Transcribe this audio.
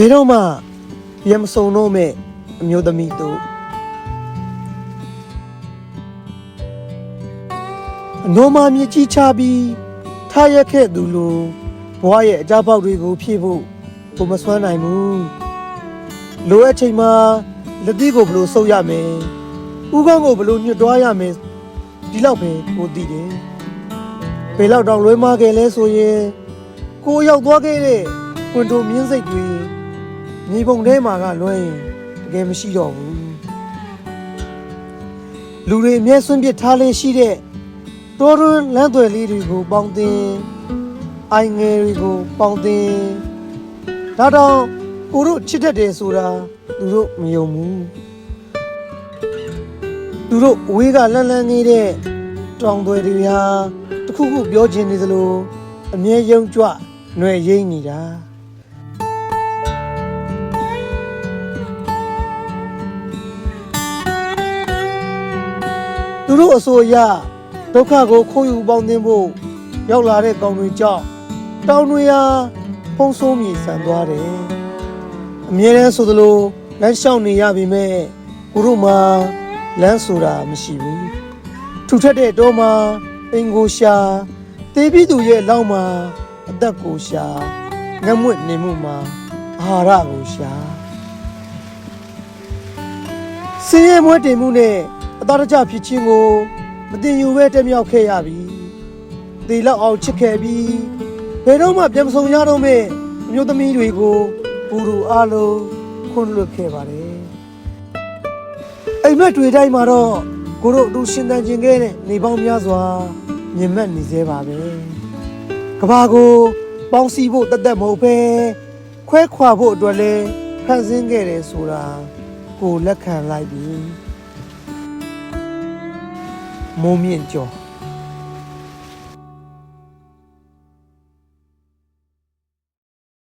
ဘယ်တော့မှပြန်မစုံတော့မဲ့အမျိုးသမီးတို့အနိုမာမြစ်ကြီးချပြီးထားရက်ခဲ့သူလိုဘဝရဲ့အကြပေါက်တွေကိုဖြည့်ဖို့ဘုမစွမ်းနိုင်ဘူးလိုအပ်ချိန်မှာလက်သီးကိုဘယ်လိုဆုပ်ရမယ်ဥကောင်းကိုဘယ်လိုညှစ်တွားရမယ်ဒီလောက်ပဲကိုသိတယ်ဘယ်လောက်တောင်လွဲမခဲ့လဲဆိုရင်ကိုရောက်သွားခဲ့တဲ့ကွန်တိုမြင်းစိတ်တွေ မြေပုံထဲမှာကလွှဲရင်တကယ်မရှိတော့ဘူးလူတွေအမျက်ဆွန့်ပစ်ထားလင်းရှိတဲ့တော်တွန်းလမ်းသွယ်လေးတွေကိုပေါင်းတင်အိုင်ငယ်တွေကိုပေါင်းတင်ဒါတော့ကိုတို့ချစ်တတ်တယ်ဆိုတာသူတို့မယုံဘူးသူတို့အဝေးကလန်းလန်းနေတဲ့တောင်သွယ်တွေဟာတစ်ခုခုပြောချင်နေသလိုအမြဲယုံကြွຫນွယ်ရိမ့်နေတာ သူတို့အဆိုအရဒုက္ခကိုခိုးယူပေါင်းသင်းဖို့ရောက်လာတဲ့ကောင်တွေကြောင့်တောင်တွေဟာဖုံးဆိုးမြေဆန်သွားတယ်အမြဲတမ်းဆိုသလိုလမ်းလျှောက်နေရပေမဲ့ကိုတို့မှာလမ်းဆိုတာမရှိဘူးထူထပ်တဲ့တောမှာအင်ကိုရှာတေးပြီးသူရဲ့လောက်မှာအသက်ကိုရှာငတ်မွတ်နေမှုမှာအာဟာရကိုရှာစင်းရဲမွဲတင်မှုနဲ့အ သားတကျဖြစ်ခြင်းကိုမတင်ယူပဲတက်မြောက်ခဲ့ရပြီ။တေလောက်အောင်ချစ်ခဲ့ပြီးဘယ်တော့မှပြန်မဆုံးရတော့မဲ့အမျိုးသမီးတွေကိုဘူရူအားလုံးခွင့်လွှတ်ခဲ့ပါတယ်။အိမ်မက်တွေတိုင်းမှာတော့ကိုတို့အတူရှင်သန်ခြင်းခဲ့တဲ့နေပေါင်းများစွာမြင်မက်နေသေးပါပဲ။ကဘာကိုပေါင်းစည်းဖို့တသက်မဟုတ်ပဲခွဲခွာဖို့အတွက်လဲဖန်ဆင်းခဲ့တယ်ဆိုတာကိုလက်ခံလိုက်ပြီ မိုးမြင့်ကျော်